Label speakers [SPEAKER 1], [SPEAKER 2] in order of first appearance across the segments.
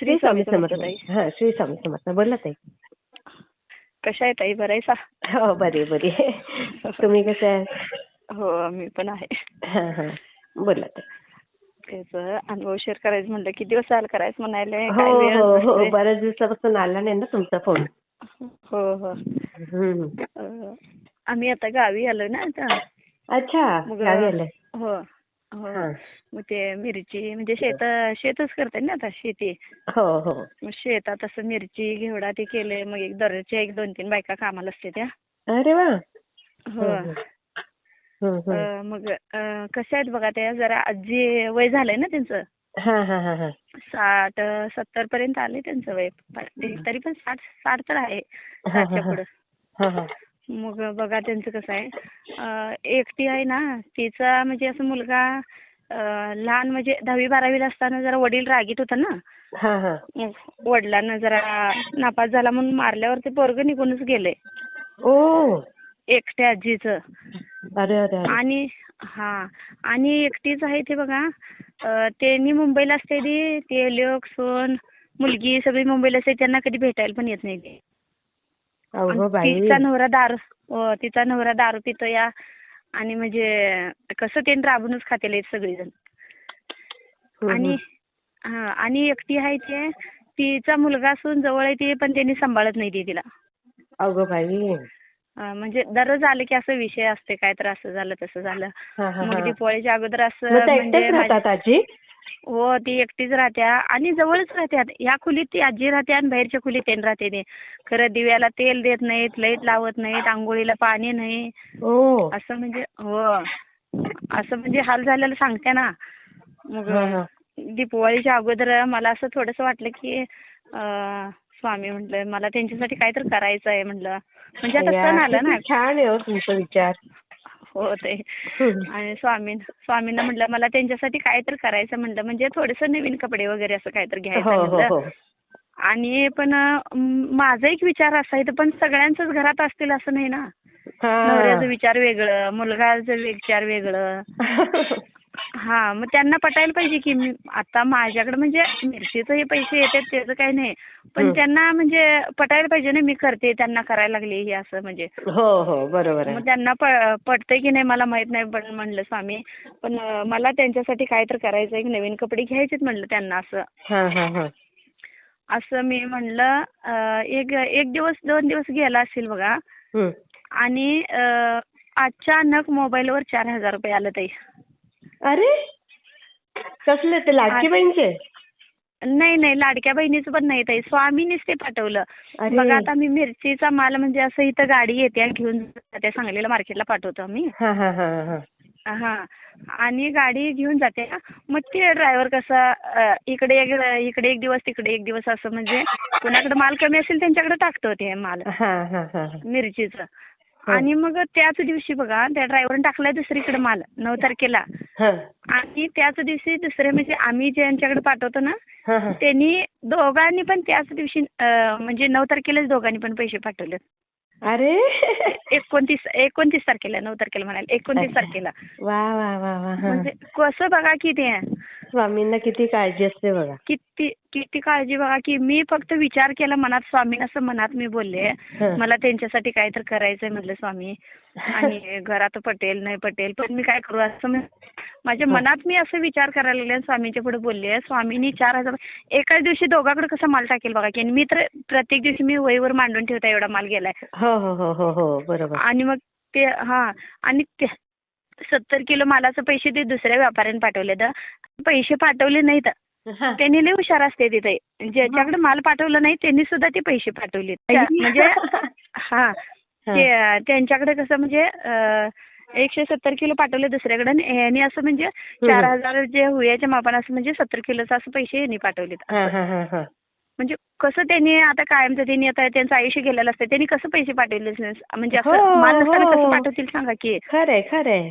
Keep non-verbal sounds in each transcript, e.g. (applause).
[SPEAKER 1] श्री स्वामी समर्थ.
[SPEAKER 2] हा श्री स्वामी समर्थ. बोला ताई.
[SPEAKER 1] कशा आहे ताई? बरं आहे सा
[SPEAKER 2] हो बरी बरी तुम्ही कसे आहे?
[SPEAKER 1] हो मी पण आहे.
[SPEAKER 2] बोला ताई.
[SPEAKER 1] अनुभव शेअर करायचं म्हणलं किती दिवस झालं करायचं म्हणाले
[SPEAKER 2] हो हो हो. बऱ्याच दिवसापासून आला नाही ना तुमचा फोन
[SPEAKER 1] हो हो. आम्ही आता गावी आलो ना आता.
[SPEAKER 2] अच्छा गावी आले
[SPEAKER 1] हो. हो. मग ते मिरची म्हणजे शेत शेतच करते ना आता शेती.
[SPEAKER 2] हो हो.
[SPEAKER 1] मग शेतात असं मिरची घेवडा ते केले मग एक दररोजच्या एक दोन तीन बायका कामाला असते त्या.
[SPEAKER 2] अरे वा!
[SPEAKER 1] हो. अं, मग अं, कशा आहेत बघा त्या? जरा आजी वय झालंय ना त्यांचं?
[SPEAKER 2] हा हा हा हा.
[SPEAKER 1] साठ सत्तर पर्यंत आले त्यांचं वय. तरी पण साठ साठ तर आहे.
[SPEAKER 2] हा, हा,
[SPEAKER 1] साठच्या
[SPEAKER 2] हा.
[SPEAKER 1] पुढं.
[SPEAKER 2] हा हा.
[SPEAKER 1] मग बघा त्यांचं कसं आहे. एकटी आहे ना तिचा म्हणजे असं मुलगा लहान म्हणजे दहावी बारावीला असताना जरा वडील रागीत होता ना.
[SPEAKER 2] हा हा.
[SPEAKER 1] मग वडिलांना जरा नापास झाला म्हणून मारल्यावर ते पोरग निघूनच गेले.
[SPEAKER 2] ओ!
[SPEAKER 1] एकट्या आजीचं.
[SPEAKER 2] अरे अरे अरे.
[SPEAKER 1] आणि हा. आणि एकटीच आहे ते बघा. त्यांनी मुंबईला असते ती ते लेक सोन मुलगी सगळी मुंबईला असते त्यांना कधी भेटायला पण येत नाही. ते तिचा नवरा दारू हो, तिचा नवरा दारू पितो या. आणि म्हणजे कसं ते राबूनच खातेले सगळेजण. आणि हा आणि एकटी आहे ते. तिचा मुलगा असून जवळ आहे ती पण त्यांनी सांभाळत नाही ती तिला.
[SPEAKER 2] अवघं बाई.
[SPEAKER 1] म्हणजे दररोज आले की असं विषय असते काय तर असं झालं तसं झालं.
[SPEAKER 2] हा हा
[SPEAKER 1] मग
[SPEAKER 2] हा
[SPEAKER 1] दिवाळीच्या अगोदर असं म्हणजे हो ती एकटीच राहत्या आणि जवळच राहत्यात. या खोलीत ती आजी राहते आणि बाहेरच्या खोलीत त्यांनी राहते ते. खरं दिव्याला तेल देत नाहीत लाइट लावत नाहीत आंघोळीला पाणी नाही.
[SPEAKER 2] ओ
[SPEAKER 1] असं म्हणजे हो. असं म्हणजे हाल झालेलं सांगते ना. मग
[SPEAKER 2] हा, हा.
[SPEAKER 1] दीपावलीच्या अगोदर मला असं थोडंसं वाटलं की अं, स्वामी म्हटलं मला त्यांच्यासाठी काहीतरी करायचं आहे म्हटलं. म्हणजे आता सण आलं ना.
[SPEAKER 2] किती छान आहे हो तुमचा विचार.
[SPEAKER 1] हो ते. आणि स्वामी स्वामींना म्हटलं मला त्यांच्यासाठी काहीतरी करायचं म्हटलं म्हणजे थोडंसं नवीन कपडे वगैरे असं काहीतरी घ्यायचं
[SPEAKER 2] हो हो
[SPEAKER 1] म्हटलं.
[SPEAKER 2] हो.
[SPEAKER 1] आणि पण माझा एक विचार असा आहे पण सगळ्यांचंच घरात असतील असं नाही ना. नवऱ्याचं विचार वेगळं मुलगाचं विचार वेगळं. (laughs) हा मग त्यांना पटायला पाहिजे की मी आता माझ्याकडे म्हणजे मिरचीचं हे पैसे येतात त्याचं काही नाही. पण. त्यांना म्हणजे पटायला पाहिजे ना मी करते त्यांना करायला लागले हे असं म्हणजे.
[SPEAKER 2] हो हो बरोबर आहे.
[SPEAKER 1] मग त्यांना प- पटतंय की नाही मला माहीत नाही पण म्हणलं स्वामी पण मला त्यांच्यासाठी काय तर करायचं एक नवीन कपडे घ्यायचेत म्हणलं त्यांना असं.
[SPEAKER 2] हा हा हा.
[SPEAKER 1] असं मी म्हणलं एक एक दिवस दोन दिवस गेला असेल बघा. आणि अचानक मोबाईलवर चार हजार रुपये आलं ताई.
[SPEAKER 2] अरे? कसले ते लाडकी बहिणीचे?
[SPEAKER 1] नाही नाही लाडक्या बहिणीचं पण नाही ताई. स्वामीनीच ते पाठवलं.
[SPEAKER 2] अरे.
[SPEAKER 1] बघा आता मी मिरचीचा माल म्हणजे असं इथं गाडी येते आणि घेऊन जाते. सांगलीला मार्केटला पाठवतो आम्ही.
[SPEAKER 2] हा हा हा हा.
[SPEAKER 1] हा. आणि गाडी घेऊन जाते ना मग ते ड्रायव्हर कसं अं, इकडे एक इकडे एक दिवस तिकडे एक दिवस असं म्हणजे कुणाकडे माल कमी असेल त्यांच्याकडे टाकतो ते माल.
[SPEAKER 2] हा हा हा हा.
[SPEAKER 1] मिरचीचं. आणि मग त्याच दिवशी बघा त्या ड्रायव्हरने टाकलाय दुसरीकडे माल नऊ तारखेला.
[SPEAKER 2] हा.
[SPEAKER 1] आणि त्याच दिवशी दुसरे म्हणजे आम्ही ज्यांच्याकडे पाठवतो ना
[SPEAKER 2] हा हा.
[SPEAKER 1] त्यांनी दोघांनी पण त्याच दिवशी म्हणजे नऊ तारखेलाच दोघांनी पण पैसे पाठवले.
[SPEAKER 2] अरे!
[SPEAKER 1] एकोणतीस एकोणतीस तारखेला नऊ तारखेला म्हणाले एकोणतीस तारखेला.
[SPEAKER 2] वा वा वा वा. हा.
[SPEAKER 1] म्हणजे कसं बघा की ते
[SPEAKER 2] स्वामींना किती काळजी असते बघा.
[SPEAKER 1] किती किती काळजी बघा की मी फक्त विचार केला मनात स्वामीन असं मनात मी बोलले. मला त्यांच्यासाठी काय तर करायचंय म्हटलं स्वामी. आणि घरात पटेल नाही पटेल पण मी काय करू असं माझ्या मनात मी असं विचार करायला लागले स्वामींच्या पुढे बोलले. स्वामींनी चार हजार एकाच दिवशी दोघाकडे कसा माल टाकेल बघा की मी तर प्रत्येक दिवशी मी वहीवर मांडून ठेवता एवढा माल गेलाय.
[SPEAKER 2] हो हो हो
[SPEAKER 1] आणि मग ते हा आणि सत्तर किलो मालाचे पैसे ते दुसऱ्या व्यापाऱ्याने पाठवले तर पैसे पाठवले नाहीत. (laughs) त्यांनी लय हुशार असते तिथे. ज्याच्याकडे माल पाठवलं नाही त्यांनी सुद्धा ते पैसे पाठवले. म्हणजे (laughs) हा त्यांच्याकडे कसं म्हणजे एकशे सत्तर किलो पाठवले दुसऱ्याकडे. आणि यांनी असं म्हणजे चार हजार जे हुयाच्या मापानं असं म्हणजे सत्तर किलोचं असं पैसे यांनी पाठवलेत
[SPEAKER 2] हा हा हा हा.
[SPEAKER 1] म्हणजे कसं त्यांनी आता कायमचं त्यांनी आता त्यांचं आयुष्य गेलेलं असतं त्यांनी कसं पैसे पाठवले म्हणजे
[SPEAKER 2] हो,
[SPEAKER 1] असं माल नसताना
[SPEAKER 2] हो.
[SPEAKER 1] कसं पाठवतील सांगा की.
[SPEAKER 2] खरंय खरंय.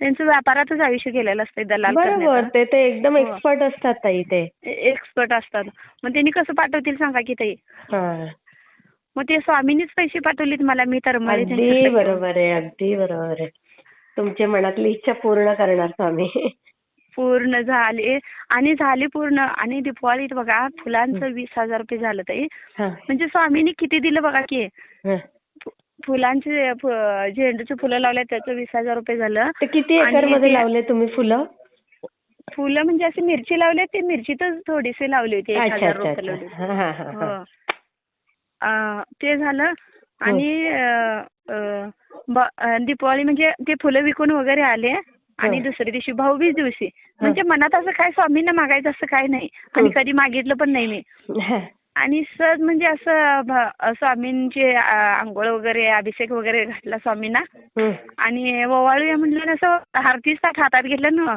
[SPEAKER 1] त्यांचं व्यापारातच आयुष्य गेलेलं असतं दलाल
[SPEAKER 2] बरोबर
[SPEAKER 1] करण्याचं.
[SPEAKER 2] ते ते एकदम
[SPEAKER 1] हो.
[SPEAKER 2] एक्सपर्ट असतात ताई ते.
[SPEAKER 1] एक्सपर्ट असतात. मग त्यांनी कसं पाठवतील सांगा की ताई?
[SPEAKER 2] हा.
[SPEAKER 1] मग ते स्वामींनीच पैसे पाठवलेत मला मी तर
[SPEAKER 2] अगदी बरोबर आहे अगदी बरोबर आहे. तुमच्या मनातली इच्छा पूर्ण करणार स्वामी.
[SPEAKER 1] पूर्ण झाले. आणि झाले पूर्ण. आणि दिवाळीत बघा फुलांचं वीस हजार रुपये झालं ताई.
[SPEAKER 2] हा.
[SPEAKER 1] म्हणजे स्वामींनी किती दिलं बघा की?
[SPEAKER 2] हा.
[SPEAKER 1] फुलांचे झेंडूचे फुलं लावले त्याचं वीस हजार रुपये झालं.
[SPEAKER 2] ते किती
[SPEAKER 1] एकरमध्ये
[SPEAKER 2] लावले तुम्ही फुलं?
[SPEAKER 1] फुलं म्हणजे अशी मिरची लावली ते मिरचीतच थोडीशी लावली होती एक हजार लावली
[SPEAKER 2] हा
[SPEAKER 1] ते झालं. आणि दीपावली म्हणजे ते फुलं विकून वगैरे आले. आणि. दुसऱ्या दिवशी भाऊबीज दिवशी. म्हणजे मनात असं काय स्वामींना मागायचं असं काय नाही. आणि. कधी मागितलं पण नाही मी. आणि सहज म्हणजे असं भ- स्वामींचे आंघोळ वगैरे अभिषेक वगैरे घातला स्वामींना. आणि ओवाळूया म्हटलं ना असं आरतीच ताट हातात घेतलं ना.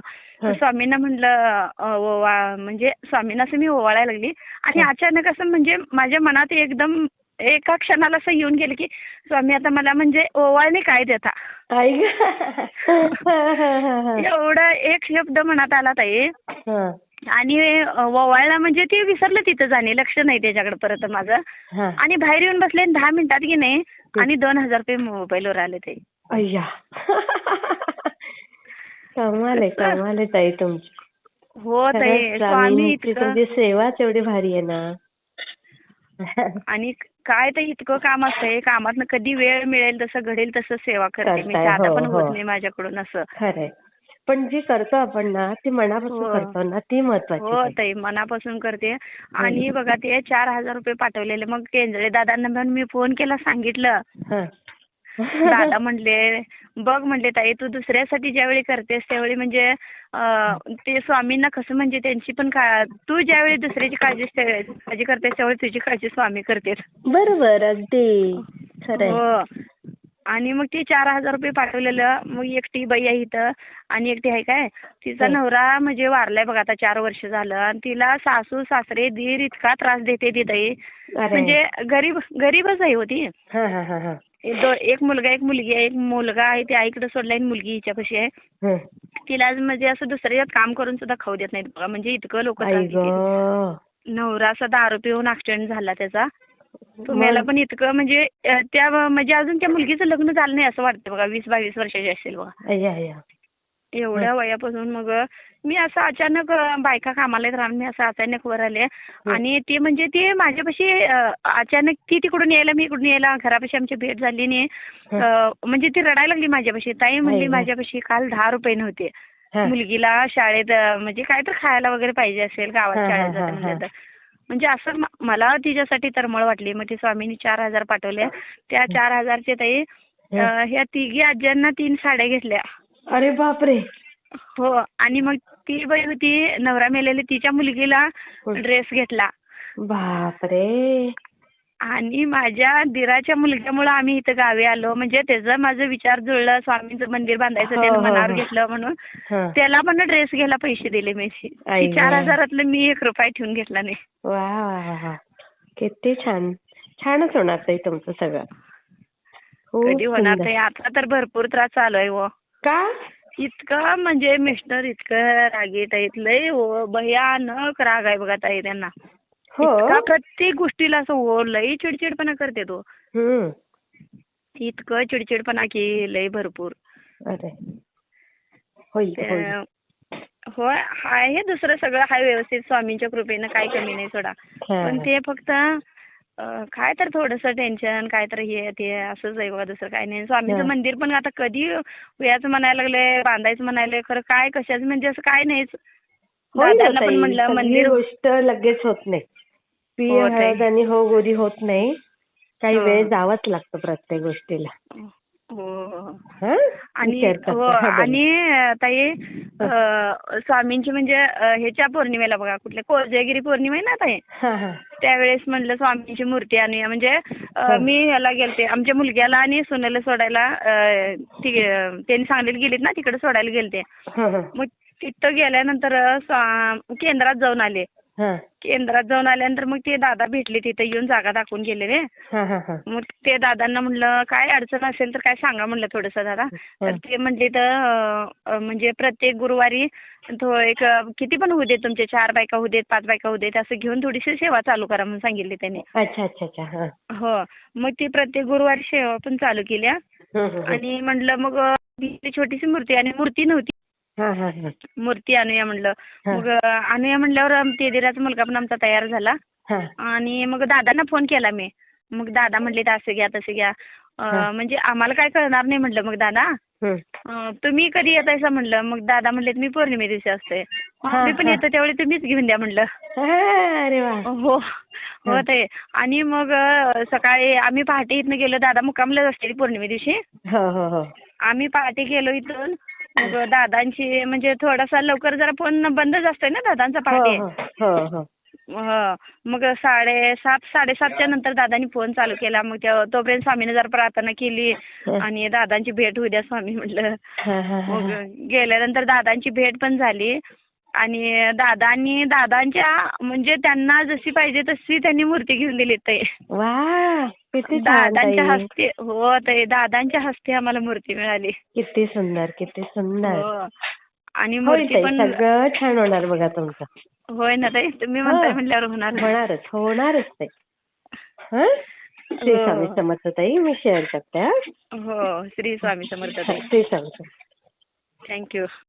[SPEAKER 1] स्वामींना म्हटलं ओवा म्हणजे स्वामींना असं मी ओवाळायला लागली आणि. अचानक असं म्हणजे माझ्या मनात एकदम एका क्षणाला असं येऊन गेलं की स्वामी आता मला म्हणजे ओवाळणे काय देता. एवढा एक शब्द मनात आला ताई आणि ओवाळला म्हणजे ते विसरलं तिथं जाणे. लक्ष नाही त्याच्याकडे परत माझं.
[SPEAKER 2] हा.
[SPEAKER 1] आणि बाहेर येऊन बसले आणि दहा मिनिटात की नाही आणि दोन हजार रुपये मोबाईलवर आले ते.
[SPEAKER 2] अय्या. कमाल आहे कमाल आहे ताई तुमची.
[SPEAKER 1] हो ताई स्वामी
[SPEAKER 2] तुमची सेवाच एवढी भारी आहे ना.
[SPEAKER 1] आणि काय तर इतकं काम असतंय. कामातनं कधी वेळ मिळेल तसं घडेल तसं सेवा करते मी. आता
[SPEAKER 2] हो,
[SPEAKER 1] पण
[SPEAKER 2] हो.
[SPEAKER 1] होत नाही माझ्याकडून असं.
[SPEAKER 2] पण जी करतो आपण ना ती मनापासून
[SPEAKER 1] हो.
[SPEAKER 2] करतो ना ती महत्वाची
[SPEAKER 1] हो
[SPEAKER 2] ताई.
[SPEAKER 1] ताई मनापासून करते. आणि बघा ते चार हजार रुपये पाठवलेले. मग केंद्रे दादांना पण मी फोन केला सांगितलं. दादा (laughs) म्हणले बघ म्हणले ताई तू दुसऱ्यासाठी ज्यावेळी करतेस त्यावेळी म्हणजे अं, ते स्वामींना कसं म्हणजे त्यांची पण का तू ज्यावेळी दुसऱ्याची काळजी काळजी करतेस त्यावेळी तुझी काळजी स्वामी करतेस
[SPEAKER 2] बरोबर अगदी. खरंय.
[SPEAKER 1] हो. आणि मग ते चार हजार रुपये पाठवलेलं. मग एकटी बाई आहे इथं आणि एकटी आहे काय? तिचा
[SPEAKER 2] हं.
[SPEAKER 1] नवरा म्हणजे वारलाय बघा आता चार वर्ष झालं. आणि तिला सासू सासरे दीर इतका त्रास देते ती ताई. म्हणजे गरीब गरीबच आहे होती एक मुलगा एक मुलगी आहे. एक मुलगा आहे ते आईकडे सोडलाय आणि मुलगी हिच्यापाशी आहे.
[SPEAKER 2] हं.
[SPEAKER 1] तिला म्हणजे असं दुसऱ्याच्यात काम करून सुद्धा खाऊ देत नाहीत बघा. म्हणजे इतकं लोक नवरा असा दारू पिऊन ऍक्सिडेंट झाला त्याचा. तुम्हाला? पण इतकं म्हणजे त्या म्हणजे अजून त्या मुलगीचं लग्न झालं नाही असं वाटतं बघा वीस बावीस वर्षाची असेल बघा. एवढ्या वयापासून मग मी असं अचानक बायका कामाला येत राहून मी असं अचानक वर आले. आणि ते म्हणजे ते माझ्यापाशी अचानक ती तिकडून यायला मी इकडून यायला घरापाशी आमची भेट झाली नाही. म्हणजे ती रडायला लागली माझ्यापाशी. ताई म्हणली. माझ्यापाशी काल दहा रुपये नव्हते. मुलगीला शाळेत म्हणजे काय तर खायला वगैरे पाहिजे असेल गावात शाळेत जाते म्हणजे असं मला तिच्यासाठी तरमळ वाटली. मग ती स्वामींनी चार हजार पाठवले. त्या चार हजारचे ताई ह्या तिघी आज्यांना तीन साड्या घेतल्या.
[SPEAKER 2] अरे बापरे.
[SPEAKER 1] हो आणि मग ती बाई होती नवरा मेलेली तिच्या मुलगीला ड्रेस घेतला.
[SPEAKER 2] बापरे.
[SPEAKER 1] आणि माझ्या दिराच्या मुलग्यामुळे आम्ही इथं गावी आलो. म्हणजे त्याचा माझं विचार जुळलं स्वामींचं मंदिर बांधायचं
[SPEAKER 2] हो,
[SPEAKER 1] त्यानं
[SPEAKER 2] हो,
[SPEAKER 1] मनावर
[SPEAKER 2] हो.
[SPEAKER 1] घेतलं म्हणून.
[SPEAKER 2] हा.
[SPEAKER 1] त्याला पण ड्रेस घ्यायला पैसे दिले मी चार. हजारातलं मी एक रुपया ठेवून घेतला नाही.
[SPEAKER 2] वा वा वा वा. किती छान. छानच होणार ताई तुमचं सगळं.
[SPEAKER 1] कधी होणार आता तर भरपूर त्रास चालू आहे हो.
[SPEAKER 2] का?
[SPEAKER 1] इतकं म्हणजे मिस्टर इतकं रागीट आहेत. लय हो भयानक राग आहे बघा ताई त्यांना.
[SPEAKER 2] हो
[SPEAKER 1] इतका प्रत्येक गोष्टीला असं हो लय चिडचिडपणा करते तो. इतकं चिडचिडपणा की लय भरपूर. होय आहे दुसरं सगळं हाय व्यवस्थित. स्वामींच्या कृपेनं काही कमी नाही सोडा.
[SPEAKER 2] हा.
[SPEAKER 1] पण ते फक्त काय तर थोडस टेन्शन काय तर हे ते असंच आहे बघा दुसरं काय नाही. स्वामींचं
[SPEAKER 2] हा.
[SPEAKER 1] मंदिर पण आता कधी व्याज म्हणायला लागले बांधायचं म्हणायले खरं काय कशाचं म्हणजे असं काय नाहीच. दादांना पण. म्हणलं मंदिर
[SPEAKER 2] गोष्ट लगेच होत नाही. पी
[SPEAKER 1] हो.
[SPEAKER 2] हळद आणि हो गोरी होत नाही. काही. वेळ जावंच लागतं प्रत्येक गोष्टीला.
[SPEAKER 1] हो. हो? आणि. आणि ताई स्वामींची म्हणजे ह्याच्या पौर्णिमेला बघा कुठल्या कोजागिरी पौर्णिमा आहे ना ताई? त्यावेळेस म्हणलं स्वामींची मूर्ती आणूया म्हणजे. मी ह्याला गेलते. आमच्या मुलग्याला आणि सोन्याला सोडायला ती त्यांनी सांगलीला गेलीत ना तिकडे सोडायला गेलते. मग तिथं गेल्यानंतर केंद्रात जाऊन आले.
[SPEAKER 2] हा.
[SPEAKER 1] केंद्रात जाऊन आल्यानंतर मग ते दादा भेटले तिथे येऊन जागा दाखवून गेलेले
[SPEAKER 2] हा हा हा.
[SPEAKER 1] मग ते दादांना म्हणलं काय अडचण असेल तर काय सांगा म्हणलं थोडंसं दादा तर ते म्हणले तर अं, म्हणजे प्रत्येक गुरुवारी तो एक अं, किती पण होऊ देत तुमचे चार बायका होऊ देत पाच बायका होऊ देत असं घेऊन थोडीशी सेवा चालू करा म्हणून सांगितले त्यांनी.
[SPEAKER 2] अच्छा अच्छा अच्छा हा.
[SPEAKER 1] हो. मग ती प्रत्येक गुरुवारी सेवा पण चालू केल्या.
[SPEAKER 2] हम्म, हम्म, हम्म.
[SPEAKER 1] आणि म्हटलं मग अं, ती छोटीशी मूर्ती आणि मूर्ती नव्हती.
[SPEAKER 2] हा हा हा.
[SPEAKER 1] मूर्ती आणूया म्हणलं. मग आणूया म्हणल्यावर ते दिराचा मुलगा पण आमचा तयार झाला. आणि मग दादांना फोन केला मी. मग दादा म्हणले असं घ्या तसं घ्या. म्हणजे आम्हाला काय कळणार नाही म्हणलं मग दादा. तुम्ही कधी येतायसा म्हणलं. मग दादा म्हणले मी पौर्णिमे दिवशी असते. मी पण. येतो त्यावेळी तुम्हीच घेऊन द्या म्हणलं.
[SPEAKER 2] हा,
[SPEAKER 1] हो ते आणि मग सकाळी आम्ही पहाटे इथनं गेलो. दादा मुक्कामलाच असते पौर्णिमे दिवशी.
[SPEAKER 2] हो हो हो.
[SPEAKER 1] आम्ही पहाटे गेलो इथून. मग दादांची म्हणजे थोडासा लवकर जरा फोन बंदच असतोय ना दादांचा पहाटे
[SPEAKER 2] हो हो हो हो.
[SPEAKER 1] हो. मग साडेसात साडेसातच्या नंतर दादांनी फोन चालू केला. मग त्या- तोपर्यंत स्वामीने जरा प्रार्थना केली आणि दादांची भेट होऊ द्या स्वामी म्हटलं
[SPEAKER 2] हा, हा, हा,
[SPEAKER 1] मग
[SPEAKER 2] हा.
[SPEAKER 1] गेल्यानंतर दादांची भेट पण झाली. आणि दादांनी दादांच्या म्हणजे त्यांना जशी पाहिजे तशी त्यांनी मूर्ती घेऊन दिली ते
[SPEAKER 2] वा.
[SPEAKER 1] दादांच्या
[SPEAKER 2] ताई.
[SPEAKER 1] हस्ते हो ते दादांच्या हस्ते आम्हाला मूर्ती मिळाली
[SPEAKER 2] किती सुंदर किती सुंदर
[SPEAKER 1] हो आणि मूर्ती पण
[SPEAKER 2] सगळं छान होणार बघा तुमचं
[SPEAKER 1] होय ना ताई तुम्ही म्हणताय. म्हणल्यावर होणार
[SPEAKER 2] होणारच होणारच ताई हं? श्री
[SPEAKER 1] हो.
[SPEAKER 2] स्वामी समर्थ ताई मी शेअर करते हं?
[SPEAKER 1] श्री स्वामी समर्थ ताई (laughs)
[SPEAKER 2] श्री स्वामी.
[SPEAKER 1] थँक्यू